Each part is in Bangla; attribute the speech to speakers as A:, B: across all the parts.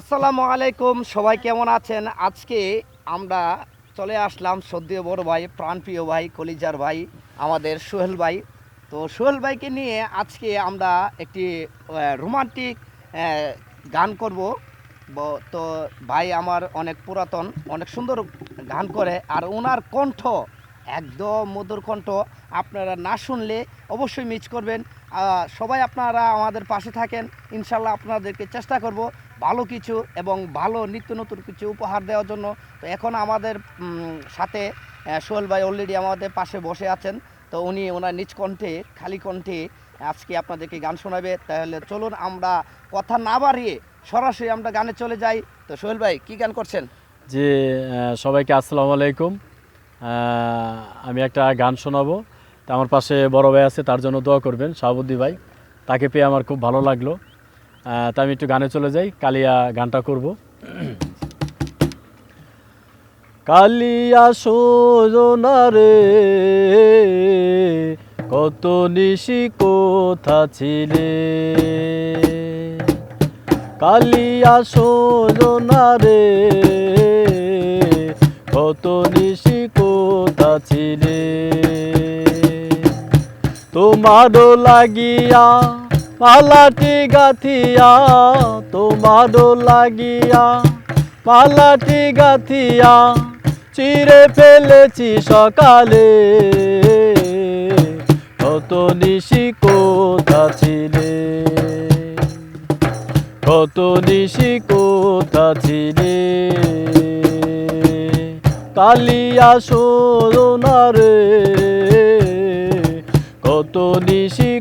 A: আসসালামু আলাইকুম, সবাই কেমন আছেন? আজকে আমরা চলে আসলাম সদ্য বড় ভাই, প্রাণপ্রিয় ভাই, কলিজার ভাই, আমাদের সোহেল ভাই। তো সোহেল ভাইকে নিয়ে আজকে আমরা একটি রোমান্টিক গান করব। তো ভাই আমার অনেক পুরাতন, অনেক সুন্দর গান করে আর ওনার কণ্ঠ একদম মধুর কণ্ঠ। আপনারা না শুনলে অবশ্যই মিস করবেন। সবাই আপনারা আমাদের পাশে থাকেন। ইনশাল্লাহ আপনাদেরকে চেষ্টা করব ভালো কিছু এবং ভালো নিত্য নতুন কিছু উপহার দেওয়ার জন্য। তো এখন আমাদের সাথে সোহেল ভাই অলরেডি আমাদের পাশে বসে আছেন। তো উনি ওনার নিজ কণ্ঠে, খালি কণ্ঠে আজকে আপনাদেরকে গান শোনাবে। তাহলে চলুন আমরা কথা না বাড়িয়ে সরাসরি আমরা গানে চলে যাই। তো সোহেল ভাই, কি গান করছেন?
B: যে সবাইকে আসসালামু আলাইকুম। আমি একটা গান শোনাবো। তা আমার পাশে বড় ভাই আছে, তার জন্য দোয়া করবেন শাহাবুদ্দি ভাই। তাকে পেয়ে আমার খুব ভালো লাগল। তা আমি একটু গানে চলে যাই, কালিয়া গানটা করব। কালিয়া সোজনা রে, কত নিশি কোথা ছিলে? কালিয়া সোজনা রে, কত নিশি কোথা ছিলে? তোমারও লাগিয়া পালাটি গাথিয়া, তোমারও লাগিয়া। পালাটি গাথিয়া, চিরে ফেলেছি সকালে। কত নিশি কোথা ছিলে? কত নিশি কোথা ছিলে? কালিয়া সোনা রে। কত নিশি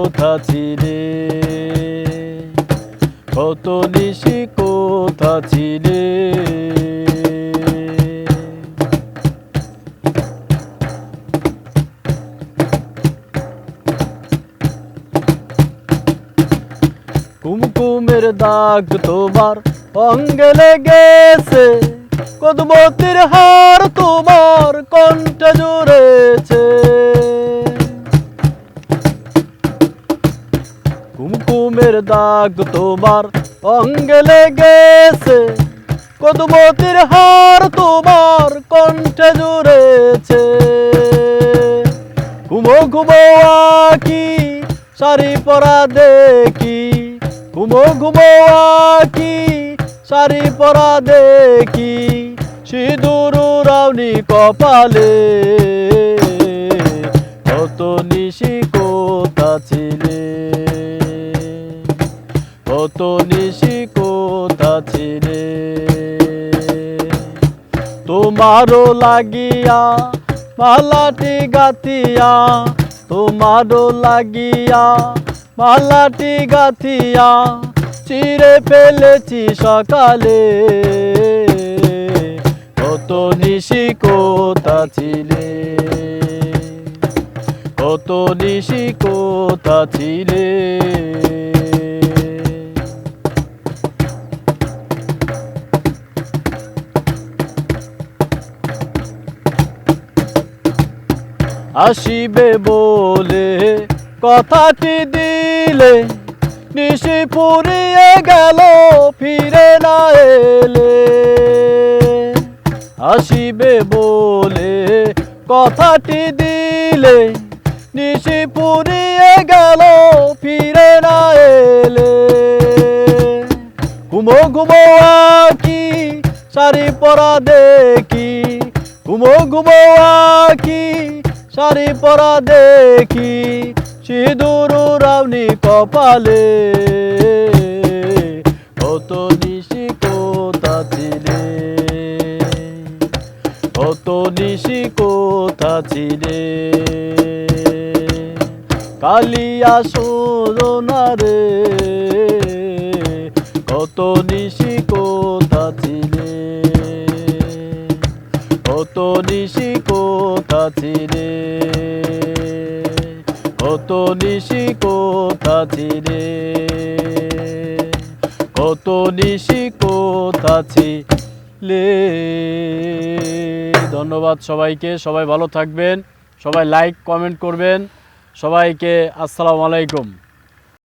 B: কোথা ছিলে কত নিশি কোথা ছিলে কুমকুমের দাগ তোমার অঙ্গে লেগেছে, কদমতির হার তোমার কণ্ঠ জুড়েছে। কুমকুমের দাগ তোমার অঙ্গে লেগেছে। কদমতির হার তোমার কণ্ঠে জুড়েছে। ঘুমো ঘুমো, আকি, শাড়ি পরা দেখি। ঘুমো ঘুমো, আকি, শাড়ি পরা দেখি। সিঁদুর রাউনি কপালে। তোমারও লাগিয়া, মালাটি গাথিয়া, তোমারও লাগিয়া, মালাটি গাথিয়া, চিরে ফেলেছি সকালে। কত নিশি কোথা ছিলে, কত নিশি কোথা ছিলে। আসিবে বলে, কথাটি দিলে নিশি পুরিয়ে গেল, ফিরে না এলে। আসিবে বলে, কথাটি দিলে নিশি পুরিয়ে গেল, ফিরে না এলে। ঘুমো ঘুমো, আকি, শাড়ি পরা দেখি। ঘুমো ঘুমো, আকি শাড়ি পরা দেখি, সিঁদুর রাউনি কপালে। কত নিশি কোথা ছিলে। কত নিশি কোথা ছিলে। কালিয়া সোনা রে। কত নিশি কোথা ছিলে। কত নিশি কোথা ছিলে। কত নিশি কোথা ছিলে? কত নিশি কোথা ছিলে? ধন্যবাদ সবাইকে, সবাই ভালো থাকবেন, সবাই লাইক কমেন্ট করবেন, সবাইকে আসসালামু আলাইকুম।